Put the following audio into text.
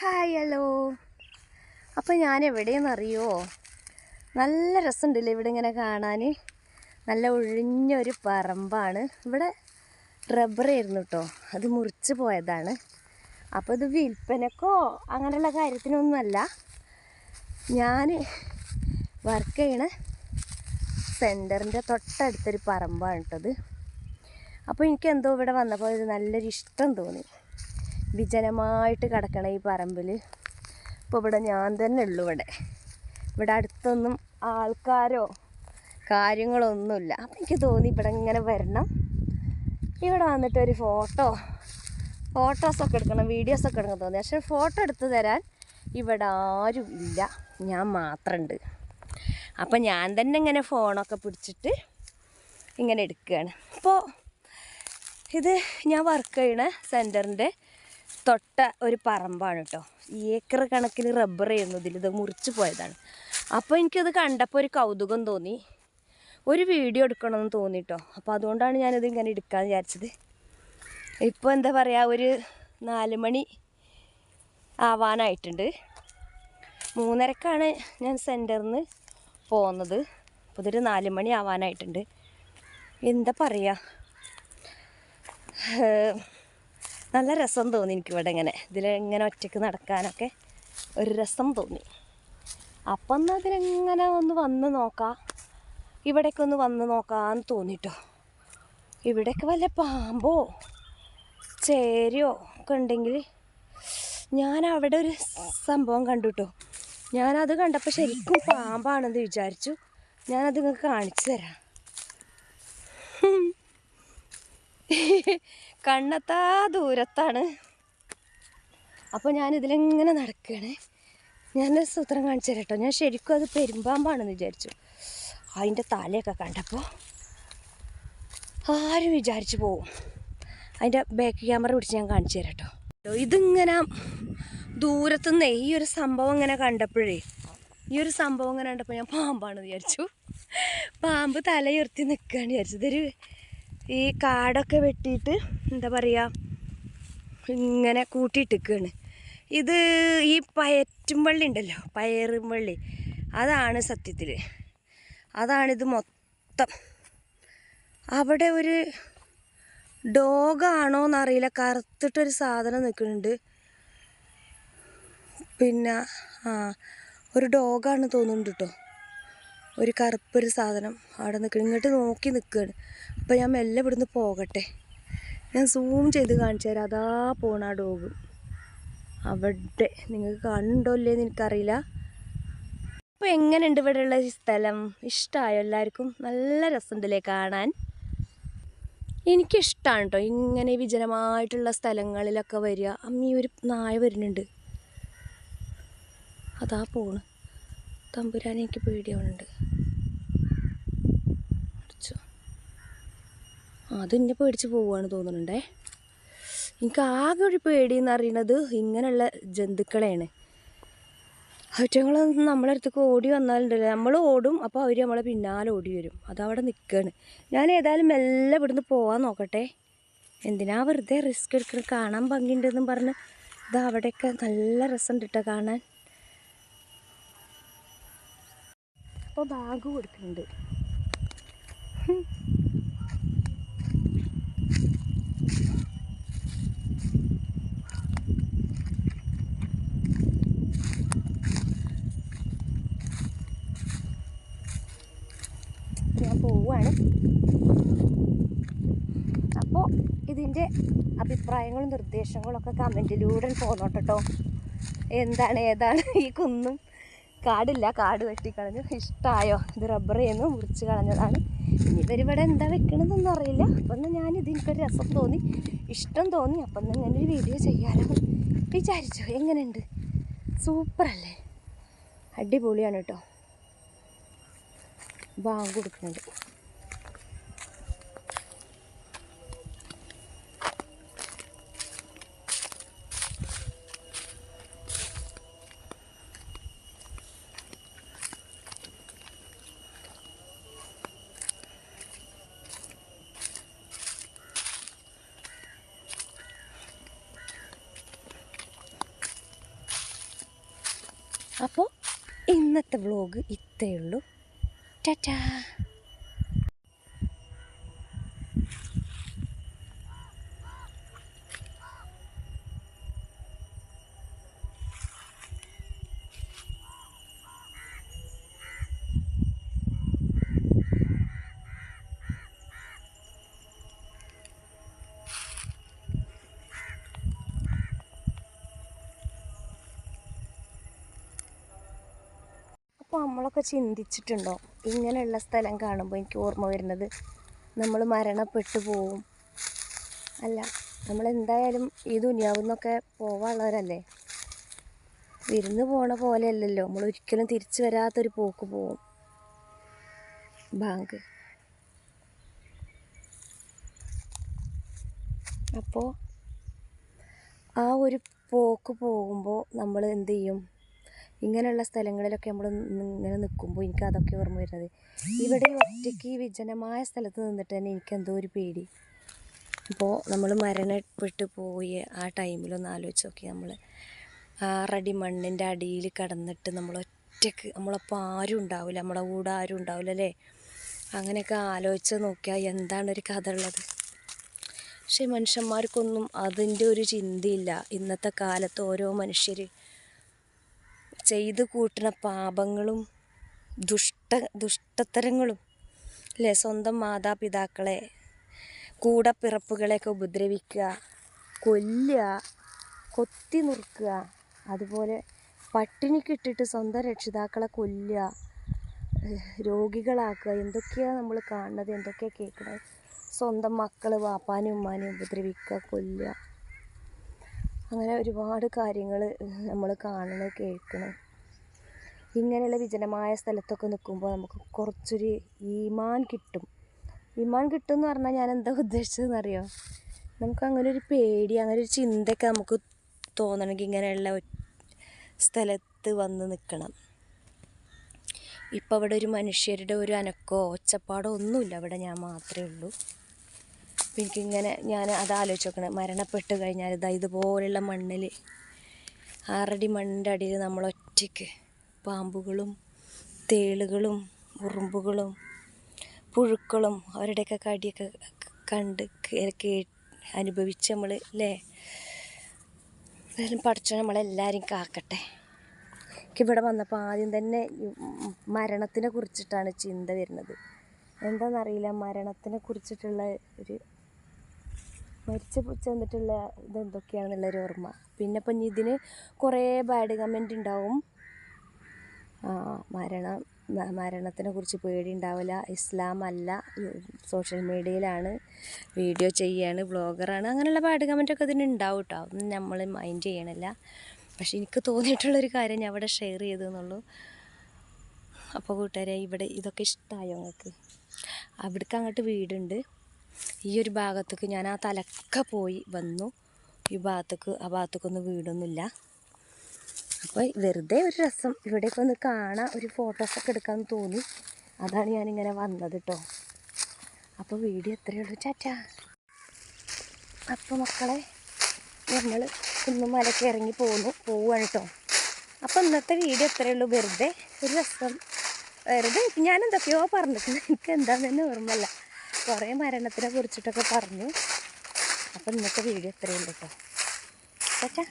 Hi hello അപ്പോൾ ഞാൻ എവിടെയെന്നറിയോ നല്ല രസമുണ്ടല്ലേ ഇവിടെ ഇങ്ങനെ കാണാൻ നല്ല ഒഴിഞ്ഞൊരു പറമ്പാണ്. ഇവിടെ റബ്ബറായിരുന്നു കേട്ടോ അത് മുറിച്ച് പോയതാണ്. അപ്പോൾ ഇത് വിൽപ്പനക്കോ അങ്ങനെയുള്ള കാര്യത്തിനൊന്നുമല്ല. ഞാൻ വർക്ക് ചെയ്യണ സെന്ററിന്റെ തൊട്ടടുത്തൊരു പറമ്പാണ് കേട്ടത് അപ്പോൾ എനിക്കെന്തോ ഇവിടെ വന്നപ്പോൾ ഇത് നല്ലൊരു ഇഷ്ടം തോന്നി. വിജനമായിട്ട് കിടക്കണ ഈ പറമ്പിൽ ഇപ്പോൾ ഇവിടെ ഞാൻ തന്നെ ഉള്ളു ഇവിടെ. ഇവിടെ അടുത്തൊന്നും ആൾക്കാരോ കാര്യങ്ങളൊന്നുമില്ല. അപ്പം എനിക്ക് തോന്നി ഇവിടെ ഇങ്ങനെ വരണം. ഇവിടെ വന്നിട്ട് ഒരു ഫോട്ടോ ഫോട്ടോസൊക്കെ എടുക്കണം വീഡിയോസൊക്കെ എടുക്കണം തോന്നി. പക്ഷേ ഫോട്ടോ എടുത്ത് തരാൻ ഇവിടെ ആരും ഇല്ല. ഞാൻ മാത്രമുണ്ട് അപ്പം ഞാൻ തന്നെ ഇങ്ങനെ ഫോണൊക്കെ പിടിച്ചിട്ട് ഇങ്ങനെ എടുക്കുകയാണ്. അപ്പോൾ ഇത് ഞാൻ വർക്ക് ചെയ്യണ സെന്ററിന്റെ തൊട്ട ഒരു പറമ്പാണ് കേട്ടോ ഏക്കർ കണക്കിന് റബ്ബർ ചെയ്യുന്നു ഇതിൽ ഇത് മുറിച്ച് പോയതാണ്. അപ്പോൾ എനിക്കത് കണ്ടപ്പോൾ ഒരു കൗതുകം തോന്നി. ഒരു വീഡിയോ എടുക്കണമെന്ന് തോന്നി കേട്ടോ അപ്പോൾ അതുകൊണ്ടാണ് ഞാനിത് ഇങ്ങനെ എടുക്കാൻ വിചാരിച്ചത്. ഇപ്പോൾ എന്താ പറയുക ഒരു നാല് മണി ആവാനായിട്ടുണ്ട്. മൂന്നരക്കാണ് ഞാൻ സെന്ററിൽ നിന്ന് പോകുന്നത് അപ്പോൾ ഇതൊരു നാല് മണി ആവാനായിട്ടുണ്ട്. എന്താ പറയുക നല്ല രസം തോന്നി എനിക്കിവിടെ ഇങ്ങനെ. ഇതിലിങ്ങനെ ഒറ്റയ്ക്ക് നടക്കാനൊക്കെ ഒരു രസം തോന്നി. അപ്പം എന്നാൽ അതിലെങ്ങനെ ഒന്ന് വന്ന് നോക്കാം. ഇവിടേക്ക് ഒന്ന് വന്ന് നോക്കാമെന്ന് തോന്നിട്ടോ. ഇവിടെയൊക്കെ വല്ല പാമ്പോ ചേരയോ ഒക്കെ ഉണ്ടെങ്കിൽ ഞാൻ അവിടെ ഒരു സംഭവം കണ്ടുട്ടോ. ഞാനത് കണ്ടപ്പോൾ ശരിക്കും പാമ്പാണെന്ന് വിചാരിച്ചു. ഞാനത് നിങ്ങൾക്ക് കാണിച്ചു തരാം. കണ്ണെത്താ ദൂരത്താണ്. അപ്പോൾ ഞാൻ ഇതിലിങ്ങനെ നടക്കുകയാണ് ഞാൻ സൂത്രം കാണിച്ചു തരാം കേട്ടോ ഞാൻ ശരിക്കും അത് പെരുമ്പാമ്പാണെന്ന് വിചാരിച്ചു. അതിന്റെ തലയൊക്കെ കണ്ടപ്പോൾ ആരും വിചാരിച്ചു പോവും. അതിന്റെ ബാക്ക് ക്യാമറ പിടിച്ച് ഞാൻ കാണിച്ചു തരാം കേട്ടോ ഇതിങ്ങനെ ദൂരത്തുനിന്ന് ഈ ഒരു സംഭവം ഇങ്ങനെ കണ്ടപ്പോഴേ ഈ ഒരു സംഭവം ഇങ്ങനെ കണ്ടപ്പോൾ ഞാൻ പാമ്പാണെന്ന് വിചാരിച്ചു. പാമ്പ് തലയുയർത്തി നിൽക്കുകയാണ് വിചാരിച്ചു ഇതൊരു ഈ കാടൊക്കെ വെട്ടിയിട്ട് എന്താ പറയുക ഇങ്ങനെ കൂട്ടിയിട്ടിക്കുകയാണ് ഇത് ഈ പയറ്റും വള്ളി ഉണ്ടല്ലോ പയറും വള്ളി. അതാണ് സത്യത്തിൽ അതാണിത് മൊത്തം. അവിടെ ഒരു ഡോഗാണോ എന്നറിയില്ല കറുത്തിട്ടൊരു സാധനം നിൽക്കുന്നുണ്ട്. പിന്നെ ആ ഒരു ഡോഗാണ് തോന്നുന്നുണ്ട് കേട്ടോ ഒരു കറുപ്പൊരു സാധനം അവിടെ നിൽക്കണം. ഇങ്ങോട്ട് നോക്കി നിൽക്കുകയാണ്. അപ്പോൾ ഞാൻ മെല്ലെ ഇവിടുന്ന് പോകട്ടെ. ഞാൻ സൂം ചെയ്ത് കാണിച്ചു തരാം. അതാ പോണ ആ ഡോഗ് അവിടെ. നിങ്ങൾക്ക് കണ്ടോ ഇല്ലേന്ന് എനിക്കറിയില്ല. അപ്പോൾ എങ്ങനെയുണ്ട് ഇവിടെയുള്ള സ്ഥലം? ഇഷ്ടമായോ എല്ലാവർക്കും? നല്ല രസമുണ്ടല്ലേ കാണാൻ? എനിക്കിഷ്ടമാണ് കേട്ടോ ഇങ്ങനെ വിജനമായിട്ടുള്ള സ്ഥലങ്ങളിലൊക്കെ വരിക. അമ്മി ഒരു നായ വരുന്നുണ്ട്. അതാ പോണ്. തമ്പുരാൻ എനിക്ക് പേടിയാവുന്നുണ്ട്. അത് എന്നെ പേടിച്ച് പോവുകയാണ് തോന്നുന്നുണ്ടേ. എനിക്ക് ആകെ ഒരു പേടി എന്ന് അറിയണത് ഇങ്ങനെയുള്ള ജന്തുക്കളെയാണ്. അവറ്റങ്ങളൊന്നും നമ്മളെ അടുത്തേക്ക് ഓടി വന്നാലുണ്ടല്ലോ. നമ്മൾ ഓടും അപ്പോൾ അവർ നമ്മളെ പിന്നാലെ ഓടി വരും. അതവിടെ നിൽക്കുകയാണ് ഞാൻ ഏതായാലും മെല്ലെ ഇവിടുന്ന് പോകാൻ നോക്കട്ടെ. എന്തിനാ വെറുതെ റിസ്ക് എടുക്കണം? കാണാൻ ഭംഗിയുണ്ടെന്നും പറഞ്ഞ് ഇത് അവിടെയൊക്കെ നല്ല രസമുണ്ട് കേട്ടോ കാണാൻ. അപ്പോൾ ബാഗ് കൊടുക്കുന്നുണ്ട്. പോവുകയാണ്. അപ്പോൾ അഭിപ്രായങ്ങളും നിർദ്ദേശങ്ങളും ഒക്കെ കമന്റിലൂടെ പോന്നോട്ടോ എന്താണ് ഏതാണ് ഈ കുന്നും? കാടില്ല കാട് വെട്ടിക്കളഞ്ഞു. ഇഷ്ടമായോ ഇത് റബ്ബർ ചെയ്യുന്നു മുറിച്ച് കളഞ്ഞതാണ്. ഇനി ഇവരിവിടെ എന്താ വെക്കണമെന്നൊന്നും അറിയില്ല. അപ്പം എന്നാൽ ഞാൻ ഇതിനൊരു രസം തോന്നി. ഇഷ്ടം തോന്നി. അപ്പം എന്നാൽ ഞാനൊരു വീഡിയോ ചെയ്യാമെന്ന് വിചാരിച്ചു. എങ്ങനെയുണ്ട്? സൂപ്പറല്ലേ? അടിപൊളിയാണ് കേട്ടോ. ബാങ്ക് കൊടുക്കുന്നുണ്ട്. ഇന്നത്തെ വ്ലോഗ് ഇത്രയേ ഉള്ളൂ. ടാറ്റാ. നമ്മളൊക്കെ ചിന്തിച്ചിട്ടുണ്ടോ? ഇങ്ങനെയുള്ള സ്ഥലം കാണുമ്പോൾ എനിക്ക് ഓർമ്മ വരുന്നത് നമ്മൾ മരണപ്പെട്ടു പോവും. അല്ല നമ്മൾ എന്തായാലും ഈ ദുനിയാവിൽ നിന്നൊക്കെ പോവാനുള്ളവരല്ലേ? വിരുന്ന് പോണ പോലെയല്ലല്ലോ. നമ്മൾ ഒരിക്കലും തിരിച്ചു വരാത്തൊരു പോക്ക് പോവും. ബാങ്ക്. അപ്പോൾ ആ ഒരു പോക്ക് പോകുമ്പോൾ നമ്മൾ എന്ത് ചെയ്യും? ഇങ്ങനെയുള്ള സ്ഥലങ്ങളിലൊക്കെ നമ്മൾ ഇങ്ങനെ നിൽക്കുമ്പോൾ എനിക്ക് അതൊക്കെ ഓർമ്മ വരുന്നത്. ഇവിടെ ഒറ്റയ്ക്ക് വിജനമായ സ്ഥലത്ത് നിന്നിട്ട് തന്നെ എനിക്ക് എന്തോ ഒരു പേടി. അപ്പോൾ നമ്മൾ മരണപ്പെട്ട് പോയി ആ ടൈമിലൊന്ന് ആലോചിച്ച് നോക്കി നമ്മൾ ആറടി മണ്ണിന്റെ അടിയിൽ കിടന്നിട്ട് നമ്മൾ ഒറ്റയ്ക്ക് നമ്മളപ്പോൾ ആരും ഉണ്ടാവില്ല നമ്മളെ കൂടെ ആരും ഉണ്ടാവില്ല അല്ലേ? അങ്ങനെയൊക്കെ ആലോചിച്ച് നോക്കിയാൽ എന്താണ് ഒരു കഥ ഉള്ളത്? പക്ഷേ മനുഷ്യന്മാർക്കൊന്നും അതിന്റെ ഒരു ചിന്തയില്ല. ഇന്നത്തെ കാലത്ത് ഓരോ മനുഷ്യർ ചെയ്ത് കൂട്ടുന്ന പാപങ്ങളും ദുഷ്ട ദുഷ്ടത്തരങ്ങളും അല്ലേ? സ്വന്തം മാതാപിതാക്കളെ കൂടപ്പിറപ്പുകളെയൊക്കെ ഉപദ്രവിക്കുക കൊല്ലുക കൊത്തി നുറുക്കുക അതുപോലെ പട്ടിണിക്കിട്ടിട്ട് സ്വന്തം രക്ഷിതാക്കളെ കൊല്ലുക രോഗികളാക്കുക എന്തൊക്കെയാണ് നമ്മൾ കാണുന്നത്? എന്തൊക്കെയാണ് കേൾക്കുന്നത് സ്വന്തം മക്കൾ വാപ്പാനും ഉമ്മാനും ഉപദ്രവിക്കുക കൊല്ലുക. അങ്ങനെ ഒരുപാട് കാര്യങ്ങൾ നമ്മൾ കാണണം കേൾക്കണം ഇങ്ങനെയുള്ള വിജനമായ സ്ഥലത്തൊക്കെ നിൽക്കുമ്പോൾ നമുക്ക് കുറച്ചൊരു ഈമാൻ കിട്ടും. ഈമാൻ കിട്ടും എന്ന് പറഞ്ഞാൽ ഞാൻ എന്താ ഉദ്ദേശിച്ചതെന്ന് അറിയോ നമുക്ക് അങ്ങനെ ഒരു പേടി അങ്ങനെ ഒരു ചിന്തയൊക്കെ നമുക്ക് തോന്നണമെങ്കിൽ ഇങ്ങനെയുള്ള സ്ഥലത്ത് വന്ന് നിൽക്കണം. ഇപ്പം അവിടെ ഒരു മനുഷ്യരുടെ ഒരു അനക്കോ ഒച്ചപ്പാടോ ഒന്നുമില്ല. അവിടെ ഞാൻ മാത്രമേ ഉള്ളൂ. അപ്പം എനിക്കിങ്ങനെ ഞാൻ അത് ആലോചിച്ച് നോക്കണേ മരണപ്പെട്ട് കഴിഞ്ഞാൽ ഇതാ ഇതുപോലെയുള്ള മണ്ണിൽ ആറടി മണ്ണിന്റെ അടിയിൽ നമ്മൾ ഒറ്റയ്ക്ക് പാമ്പുകളും തേളുകളും ഉറുമ്പുകളും പുഴുക്കളും അവരുടെയൊക്കെ കടിയൊക്കെ കണ്ട് കേ- അനുഭവിച്ച് നമ്മൾ അല്ലേ എന്തായാലും പഠിച്ച നമ്മളെല്ലാവരും കാക്കട്ടെ. എനിക്ക് ഇവിടെ വന്നപ്പോൾ ആദ്യം തന്നെ മരണത്തിനെ കുറിച്ചിട്ടാണ് ചിന്ത വരുന്നത്. എന്താണെന്നറിയില്ല മരണത്തിനെ കുറിച്ചിട്ടുള്ള ഒരു മരിച്ച് ചെന്നിട്ടുള്ള ഇതെന്തൊക്കെയാണെന്നുള്ളൊരു ഓർമ്മ. പിന്നെ ഇപ്പം ഇതിന് കുറേ ബാഡ് കമന്റ് ഉണ്ടാവും മരണം മരണത്തിനെ കുറിച്ച് പേടി ഉണ്ടാവില്ല ഇസ്ലാം അല്ല സോഷ്യൽ മീഡിയയിലാണ് വീഡിയോ ചെയ്യാണ് ബ്ലോഗറാണ് അങ്ങനെയുള്ള ബാഡ് കമന്റൊക്കെ ഇതിന് ഉണ്ടാവും കേട്ടോ നമ്മൾ മൈൻഡ് ചെയ്യണില്ല. പക്ഷെ എനിക്ക് തോന്നിയിട്ടുള്ളൊരു കാര്യം ഞാൻ അവിടെ ഷെയർ ചെയ്തു എന്നുള്ളൂ അപ്പോൾ കൂട്ടുകാരെ ഇവിടെ ഇതൊക്കെ ഇഷ്ടമായോ നിങ്ങൾക്ക് അവിടേക്ക് അങ്ങോട്ട് വീടുണ്ട്. ഈ ഒരു ഭാഗത്തേക്ക് ഞാൻ ആ തലക്ക പോയി വന്നു. ഈ ഭാഗത്തേക്ക് ആ ഭാഗത്തേക്കൊന്നും വീടൊന്നുമില്ല. അപ്പോൾ വെറുതെ ഒരു രസം. ഇവിടെയൊക്കെ ഒന്ന് കാണാൻ ഒരു ഫോട്ടോസൊക്കെ എടുക്കാൻ തോന്നി. അതാണ് ഞാനിങ്ങനെ വന്നത് കേട്ടോ അപ്പോൾ വീഡിയോ എത്രയേ ഉള്ളൂ. ചാറ്റാ അപ്പോൾ മക്കളെ നമ്മൾ കുന്നുമലയ്ക്ക് ഇറങ്ങി പോന്നു. പോവുകയാണ് കേട്ടോ അപ്പോൾ ഇന്നത്തെ വീഡിയോ എത്രയേ ഉള്ളൂ. വെറുതെ ഒരു രസം. വെറുതെ ഞാൻ എന്തൊക്കെയോ പറഞ്ഞിട്ടുണ്ട്. എനിക്ക് എന്താണെന്ന് തന്നെ ഓർമ്മയില്ല. കുറേ മരണത്തിനെ കുറിച്ചിട്ടൊക്കെ പറഞ്ഞു. അപ്പം ഇന്നത്തെ വീഡിയോ എത്രയുണ്ട് കേട്ടോ ചാച്ചാ